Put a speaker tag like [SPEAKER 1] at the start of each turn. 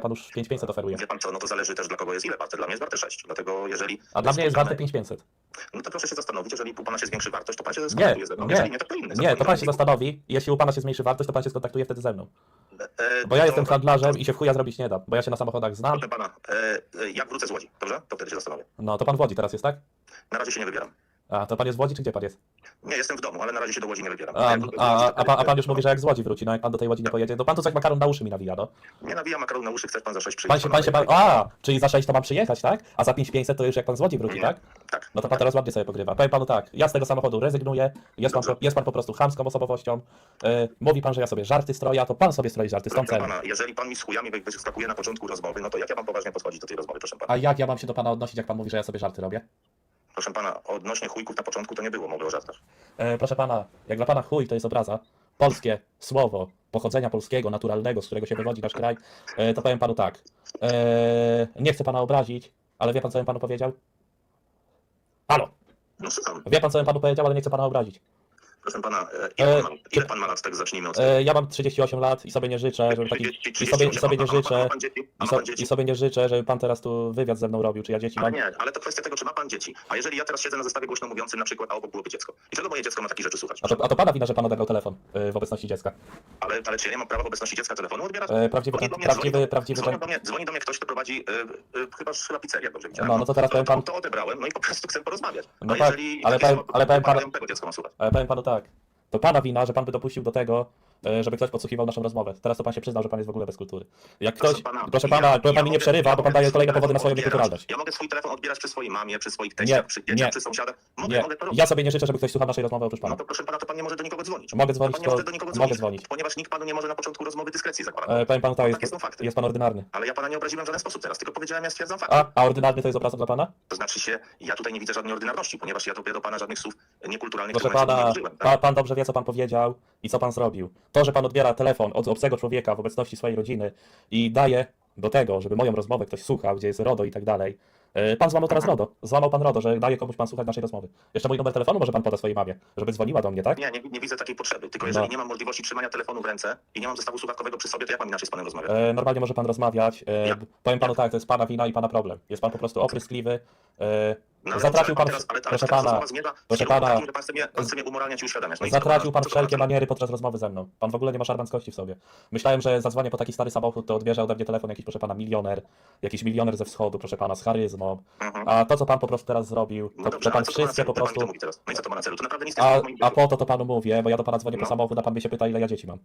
[SPEAKER 1] pan już 5500 oferuje.
[SPEAKER 2] Wie pan co, no to zależy też dla kogo jest ile warte. Dla mnie jest warte 6. Dlatego jeżeli...
[SPEAKER 1] A dla mnie jest warte 5500.
[SPEAKER 2] No to proszę się zastanowić, jeżeli u pana się zwiększy wartość, to pan się skontaktuje ze mną.
[SPEAKER 1] nie.
[SPEAKER 2] Jeżeli nie, to kto inny.
[SPEAKER 1] Nie, to pan się zastanowi. Jeśli u pana się zmniejszy wartość, to pan się skontaktuje wtedy ze mną.
[SPEAKER 2] E,
[SPEAKER 1] Bo ja
[SPEAKER 2] to-
[SPEAKER 1] jestem handlarzem i się w chuja zrobić nie da. Bo ja się na samochodach znam.
[SPEAKER 2] Proszę pana, e, e, jak wrócę z Łodzi, dobrze? To wtedy się zastanowię.
[SPEAKER 1] No to pan w Łodzi teraz jest, tak?
[SPEAKER 2] Na razie się nie wybieram.
[SPEAKER 1] A to pan jest w Łodzi, czy gdzie pan jest?
[SPEAKER 2] Nie, jestem w domu, ale na razie się do Łodzi nie wybieram.
[SPEAKER 1] A, a, a, pan, a pan już mówi, że jak z Łodzi wróci, no jak pan do tej Łodzi nie pojedzie, to pan tu jak makaron na uszy mi nawija, no.
[SPEAKER 2] Nie nawijam makaron na uszy, chcesz pan za 6 przyjść.
[SPEAKER 1] Pan się, pan się, pan, a, czyli za 6 to mam przyjechać, tak? A za 5500 to już jak pan z Łodzi wróci,
[SPEAKER 2] Nie.
[SPEAKER 1] tak?
[SPEAKER 2] Tak.
[SPEAKER 1] No to pan teraz ładnie sobie pogrywa. Powiem panu tak, ja z tego samochodu rezygnuję, jest pan,
[SPEAKER 2] Dobrze.
[SPEAKER 1] jest pan po prostu chamską osobowością, yy, mówi pan, że ja sobie żarty stroję, a to pan sobie stroi żarty, stąd
[SPEAKER 2] Proszę
[SPEAKER 1] cel.
[SPEAKER 2] pana, jeżeli pan mi z chujami wy- wyskakuje na początku rozmowy, no to jak ja mam poważnie podchodzić do tej rozmowy, proszę pana?
[SPEAKER 1] A jak ja mam się do pana odnosić, jak pan mówi, że ja sobie żarty robię?
[SPEAKER 2] Proszę pana, odnośnie chujków na początku to nie było mowy o żartach.
[SPEAKER 1] E, proszę pana, jak dla pana chuj to jest obraza, polskie słowo pochodzenia polskiego, naturalnego, z którego się wywodzi nasz kraj, e, to powiem panu tak. E, nie chcę pana obrazić, ale wie pan, co bym panu powiedział? Halo,
[SPEAKER 2] No słucham.
[SPEAKER 1] wie pan, co bym panu powiedział, ale nie chcę pana obrazić.
[SPEAKER 2] Proszę pana, e, ile,
[SPEAKER 1] E,
[SPEAKER 2] pan, ma, ile pan ma lat, tak zacznijmy od tego.
[SPEAKER 1] E, ja mam 38 lat i sobie nie życzę, żeby taki... I sobie, i sobie nie
[SPEAKER 2] A ma
[SPEAKER 1] życzę...
[SPEAKER 2] pan dzieci? A
[SPEAKER 1] I,
[SPEAKER 2] ma
[SPEAKER 1] so,
[SPEAKER 2] pan dzieci?
[SPEAKER 1] I sobie nie życzę, żeby pan teraz tu wywiad ze mną robił, czy ja dzieci
[SPEAKER 2] Ale
[SPEAKER 1] mam.
[SPEAKER 2] nie, ale to kwestia tego, czy ma pan dzieci. A jeżeli ja teraz siedzę na zestawie głośno mówiącym na przykład, a obok byłoby dziecko. I czego moje dziecko ma takich rzeczy słuchać?
[SPEAKER 1] A to, a to pana wina, że pan odebrał telefon e, w obecności dziecka.
[SPEAKER 2] Ale, ale czy ja nie mam prawa w obecności dziecka telefonu odbierać?
[SPEAKER 1] E, prawdziwy,
[SPEAKER 2] Dzwoni do mnie-
[SPEAKER 1] prawdziwy,
[SPEAKER 2] dzwoni,
[SPEAKER 1] prawdziwy,
[SPEAKER 2] dzwoni, do mnie, dzwoni do mnie ktoś, kto prowadzi, y, y, chyba, chyba pizzeria, dobrze widziałem.
[SPEAKER 1] No, no to teraz powiem pan-
[SPEAKER 2] to odebrałem, no i po prostu chcę porozmawiać.
[SPEAKER 1] No tak,
[SPEAKER 2] jeżeli,
[SPEAKER 1] ale powiem- ale panu-
[SPEAKER 2] tego dziecko ma słuchać.
[SPEAKER 1] Ale powiem panu tak, to pana wina, że pan by dopuścił do tego, e, żeby ktoś podsłuchiwał naszą rozmowę. Teraz to pan się przyznał, że pan jest w ogóle bez kultury. Jak ktoś, proszę pana,
[SPEAKER 2] ja-
[SPEAKER 1] pan
[SPEAKER 2] ja
[SPEAKER 1] mi nie
[SPEAKER 2] mogę-
[SPEAKER 1] przerywa,
[SPEAKER 2] ja
[SPEAKER 1] bo pan daje kolejne powody na swoją niekulturalność.
[SPEAKER 2] Ja mogę swój telefon odbierać przy swojej mamie, przy swoich teściach, przy dzieciach,
[SPEAKER 1] nie.
[SPEAKER 2] przy sąsiadach. Mogę,
[SPEAKER 1] Nie,
[SPEAKER 2] mogę to robić.
[SPEAKER 1] ja sobie nie życzę, żeby ktoś słuchał naszej rozmowy oprócz pana.
[SPEAKER 2] No to proszę pana, to pan nie może do nikogo dzwonić.
[SPEAKER 1] Mogę dzwonić, to
[SPEAKER 2] może do nikogo
[SPEAKER 1] mogę
[SPEAKER 2] dzwonić,
[SPEAKER 1] dzwonić.
[SPEAKER 2] ponieważ nikt panu nie może na początku rozmowy dyskrecji zakładać.
[SPEAKER 1] E, powiem panu tak,
[SPEAKER 2] Takie
[SPEAKER 1] jest,
[SPEAKER 2] fakty.
[SPEAKER 1] jest pan ordynarny.
[SPEAKER 2] Ale ja pana nie obraziłem w żaden sposób teraz, tylko powiedziałem, ja stwierdzam fakty.
[SPEAKER 1] A, a ordynarny to jest obraza dla pana?
[SPEAKER 2] To znaczy się, ja tutaj nie widzę żadnej ordynarności, ponieważ ja do pana żadnych słów niekulturalnych
[SPEAKER 1] Proszę pana,
[SPEAKER 2] Tak?
[SPEAKER 1] pan dobrze wie, co pan powiedział i co pan zrobił. To, że pan odbiera telefon od obcego człowieka w obecności swojej rodziny i daje do tego, żeby moją rozmowę ktoś słuchał, gdzie jest RODO i tak dalej. e, Pan złamał teraz RODO. Złamał pan RODO, że daje komuś pan słuchać naszej rozmowy. Jeszcze mój numer telefonu może pan poda swojej mamie, żeby dzwoniła do mnie, tak?
[SPEAKER 2] Nie, nie, nie widzę takiej potrzeby. Tylko jeżeli
[SPEAKER 1] No.
[SPEAKER 2] nie mam możliwości trzymania telefonu w ręce i nie mam zestawu słuchawkowego przy sobie, to jak mam inaczej z panem rozmawiać?
[SPEAKER 1] E, normalnie może pan rozmawiać. E,
[SPEAKER 2] Jak?
[SPEAKER 1] powiem panu tak, to jest pana wina i pana problem. Jest pan po prostu opryskliwy. E,
[SPEAKER 2] No,
[SPEAKER 1] zatracił
[SPEAKER 2] dobrze,
[SPEAKER 1] pan, proszę pana, proszę pana.
[SPEAKER 2] No
[SPEAKER 1] Zatracił pan wszelkie
[SPEAKER 2] ma-
[SPEAKER 1] maniery podczas rozmowy ze mną. Pan w ogóle nie ma szarmanckości w sobie. Myślałem, że zadzwonię po taki stary samochód, to odbierze ode mnie telefon jakiś, proszę pana, milioner, jakiś milioner ze wschodu, proszę pana, z charyzmą.
[SPEAKER 2] Mhm.
[SPEAKER 1] A to, co pan po prostu teraz zrobił,
[SPEAKER 2] No
[SPEAKER 1] to,
[SPEAKER 2] dobrze,
[SPEAKER 1] że pan wszystkie po prostu...
[SPEAKER 2] No
[SPEAKER 1] A, a po to to panu mówię, bo ja do pana dzwonię po
[SPEAKER 2] No.
[SPEAKER 1] samochód, a pan mnie się pyta, ile ja dzieci mam.